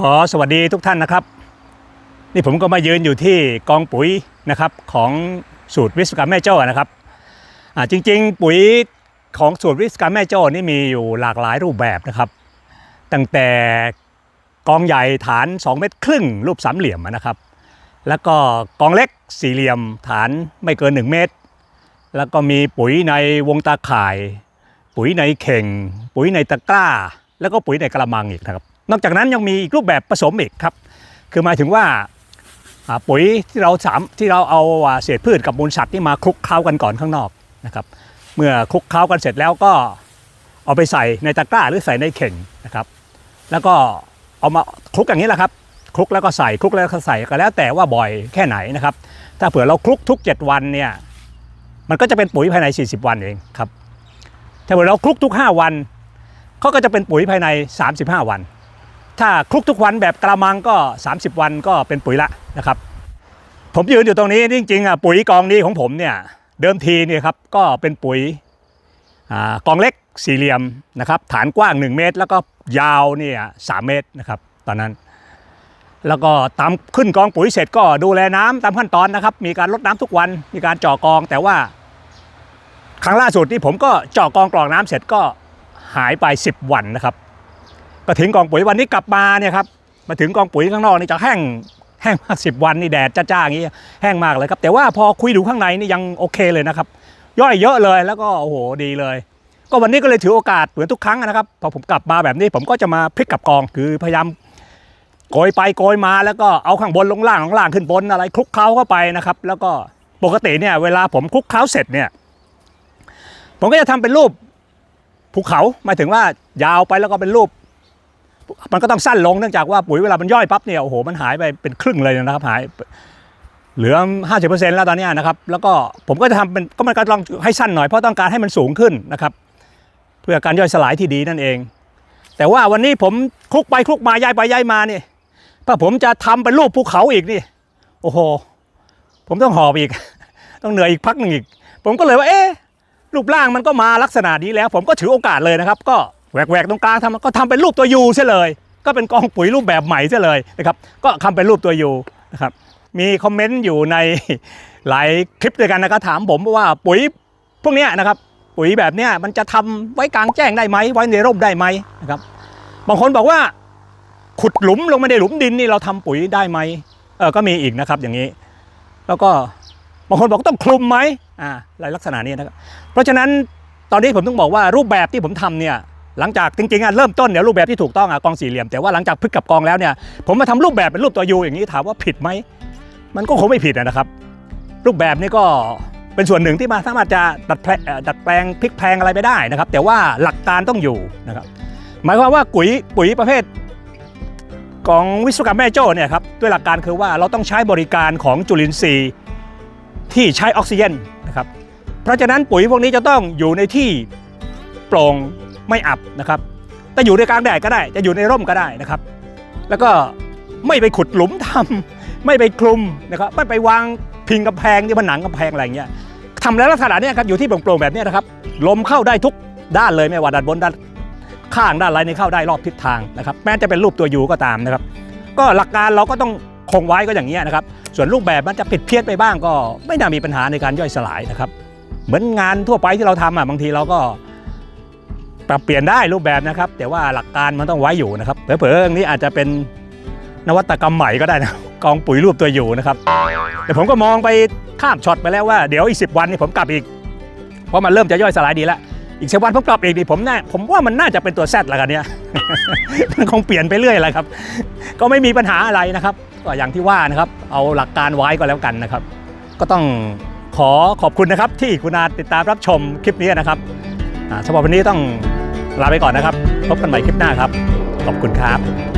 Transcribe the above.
ขอสวัสดีทุกท่านนะครับ นี่ผมก็มายืนอยู่ที่กองปุ๋ยนะครับของสูตรวิศวกรรมแม่โจ้นะครับจริงๆ ปุ๋ยของสูตรวิศวกรรมแม่โจ้นี่มีอยู่หลากหลายรูปแบบนะครับ ตั้งแต่กองใหญ่ฐาน 2 เมตรครึ่ง รูปสามเหลี่ยมนะครับ แล้วก็กองเล็กสี่เหลี่ยมฐานไม่เกิน 1 เมตร แล้วก็มีปุ๋ยในวงตาข่าย ปุ๋ยในเข่ง ปุ๋ยในตะกร้า แล้วก็ปุ๋ยในกระมังอีกนะครับ นอกจากนั้นยังมีอีกรูปแบบผสมอีกครับ คือหมายถึงว่าปุ๋ยที่เราสามที่เราเอาอ่าเศษพืชกับมูลสัตว์ที่มาคลุกเคล้ากันก่อนข้างนอกนะครับเมื่อคลุกเคล้ากันเสร็จแล้วก็เอาไปใส่ในตะกร้าหรือใส่ในเข่งนะครับแล้วก็เอามาคลุกอย่างนี้แหละครับคลุกแล้วก็ใส่คลุกแล้วก็ใส่ก็แล้วแต่ว่าบ่อยแค่ไหนนะครับถ้าเผื่อเราคลุกทุก 7 วันเนี่ยมันก็จะเป็นปุ๋ยภายใน 40 วันเองครับถ้าเผื่อเราคลุกทุก 5 วันเขาก็จะเป็นปุ๋ยภายใน 35 วัน ถ้าคลุกทุกวันแบบกระมังก็ 30 วันก็เป็นปุ๋ยละนะครับ ผมยืนอยู่ตรงนี้จริงๆอะปุ๋ยกองนี้ของผมเนี่ยเดิมทีเนี่ยครับก็เป็นปุ๋ยอกองเล็กสี่เหลี่ยมนะครับฐานกว้าง 1 เมตร แล้วก็ยาวเนี่ยสเมตรนะครับตอนนั้น แล้วก็ตามขึ้นกองปุ๋ยเสร็จก็ดูแลน้ำตามขั้นตอนนะครับ มีการลดน้ำทุกวันมีการเจาะกอง แต่ว่า ครั้งล่าสุดที่ผมก็เจาะกองกรองน้ำเสร็จก็หายไป 10 วันนะครับ ก็ถึงกองปุ๋ยวันนี้กลับมาเนี่ยครับมาถึงกองปุ๋ยข้างนอกนี่จะแห้งแห้งมากสิบวันนี่แดดจ้าๆอย่างนี้แห้งมากเลยครับ แต่ว่าพอคุยดูข้างในนี่ยังโอเคเลยนะครับ ย่อยเยอะเลยแล้วก็โอ้โหดีเลย ก็วันนี้ก็เลยถือโอกาสเหมือนทุกครั้งนะครับพอผมกลับมาแบบนี้ผมก็จะมาพลิกกลับกองคือพยายามโกยไปโกยมาแล้วก็เอาข้างบนลงล่างลงล่างขึ้นบนอะไรคลุกเคล้าเข้าไปนะครับ แล้วก็ปกติเนี่ยเวลาผมคลุกเคล้าเสร็จเนี่ยผมก็จะทำเป็นรูปภูเขาหมายถึงว่ายาวไปแล้วก็เป็นรูป มันก็ต้องสั้นลงเนื่องจากว่าปุ๋ยเวลามันย่อยปั๊บเนี่ยโอ้โหมันหายไปเป็นครึ่งเลยนะครับหายเหลือ 50%แล้วตอนนี้นะครับ แล้วก็ผมก็จะทำเป็นก็มันก็ต้องให้สั้นหน่อยเพราะต้องการให้มันสูงขึ้นนะครับ เพื่อการย่อยสลายที่ดีนั่นเอง แต่ว่าวันนี้ผมคลุกไปคลุกมาย้ายไปย้ายมานี่ถ้าผมจะทำเป็นรูปภูเขาอีกนี่ โอ้โห ผมต้องหอบอีก ต้องเหนื่อยอีกพักหนึ่งอีก ผมก็เลยว่าเอ๊ะรูปร่างมันก็มาลักษณะนี้แล้ว ผมก็ถือโอกาสเลยนะครับ ก็ แหวกๆตรงกลางทำก็ทำเป็นรูปตัวยูเสียเลย ก็เป็นกองปุ๋ยรูปแบบใหม่เสียเลยนะครับก็ทำเป็นรูปตัวยูนะครับมีคอมเมนต์อยู่ในหลายคลิปด้วยกันนะครับถามผมว่าปุ๋ยพวกนี้นะครับปุ๋ยแบบเนี้ยมันจะทำไว้กลางแจ้งได้ไหมไว้ในร่มได้ไหมนะครับบางคนบอกว่าขุดหลุมลงไปในหลุมดินนี่เราทำปุ๋ยได้ไหมเออก็มีอีกนะครับอย่างนี้ แล้วก็บางคนบอกต้องคลุมไหมอ่าอะไรลักษณะนี้นะครับเพราะฉะนั้นตอนนี้ผมต้องบอกว่ารูปแบบที่ผมทำเนี่ย หลังจากจริงๆอะเริ่มต้นเนี่ยรูปแบบที่ถูกต้องอะกองสี่เหลี่ยมแต่ว่าหลังจากพลิกกับกองแล้วเนี่ยผมมาทำรูปแบบเป็นรูปตัวยูอย่างนี้ถามว่าผิดไหมมันก็คงไม่ผิดนะครับ รูปแบบนี้ก็เป็นส่วนหนึ่งที่มาสามารถจะดัดแปลงดัดแปลงพลิกแพลงอะไรไปได้นะครับ แต่ว่าหลักการต้องอยู่นะครับหมายความว่าปุ๋ยปุ๋ยประเภทของวิศวกรรมแม่โจ้เนี่ยครับด้วยหลักการคือว่าเราต้องใช้บริการของจุลินทรีย์ที่ใช้ออกซิเจนนะครับเพราะฉะนั้นปุ๋ยพวกนี้จะต้องอยู่ในที่โปร่ง ไม่อับนะครับแต่อยู่ในกลางแดดก็ได้ จะอยู่ในร่มก็ได้นะครับ แล้วก็ไม่ไปขุดหลุมทำไม่ไปคลุมนะครับไม่ไปวางพิงกำแพงที่ผนังกำแพงอะไรเงี้ยทำแล้วลักษณะเนี้ยครับอยู่ที่โปร่งๆแบบนี้นะครับลมเข้าได้ทุกด้านเลยไม่ว่าด้านบนด้านข้างด้านอะไรนี่เข้าได้รอบทิศทางนะครับแม้จะเป็นรูปตัวยูก็ตามนะครับ ก็หลักการเราก็ต้องคงไว้ก็อย่างนี้ยนะครับ ส่วนรูปแบบมันจะผิดเพี้ยนไปบ้างก็ไม่น่ามีปัญหาในการย่อยสลายนะครับ เหมือนงานทั่วไปที่เราทำอะบางทีเราก็ ปรับเปลี่ยนได้รูปแบบนะครับ แต่ว่าหลักการมันต้องไว้อยู่นะครับเผลอๆเรื่องนี้อาจจะเป็นนวัตกรรมใหม่ก็ได้นะกองปุ๋ยรูปตัวอยู่นะครับ แต่ผมก็มองไปข้ามช็อตไปแล้วว่าเดี๋ยวอีกสิวันนี่ผมกลับอีก เพราะมันเริ่มจะย่อยสลายดีแล้วอีกสิวันผมกลับอีกดิผมน่าผมว่ามันน่าจะเป็นตัวแซดล้วกันเนี่ยมันคงเปลี่ยนไปเรื่อยแหละครับ ก็ไม่มีปัญหาอะไรนะครับก็อย่างที่ว่านะครับ เอาหลักการไว้ก็แล้วกันนะครับ ก็ต้องขอขอบคุณนะครับที่คุณอาติดตามรับชมคลิปนี้นะครับอ่าสำหรับวันนี้ต้อง ลาไปก่อนนะครับ พบกันใหม่คลิปหน้าครับ ขอบคุณครับ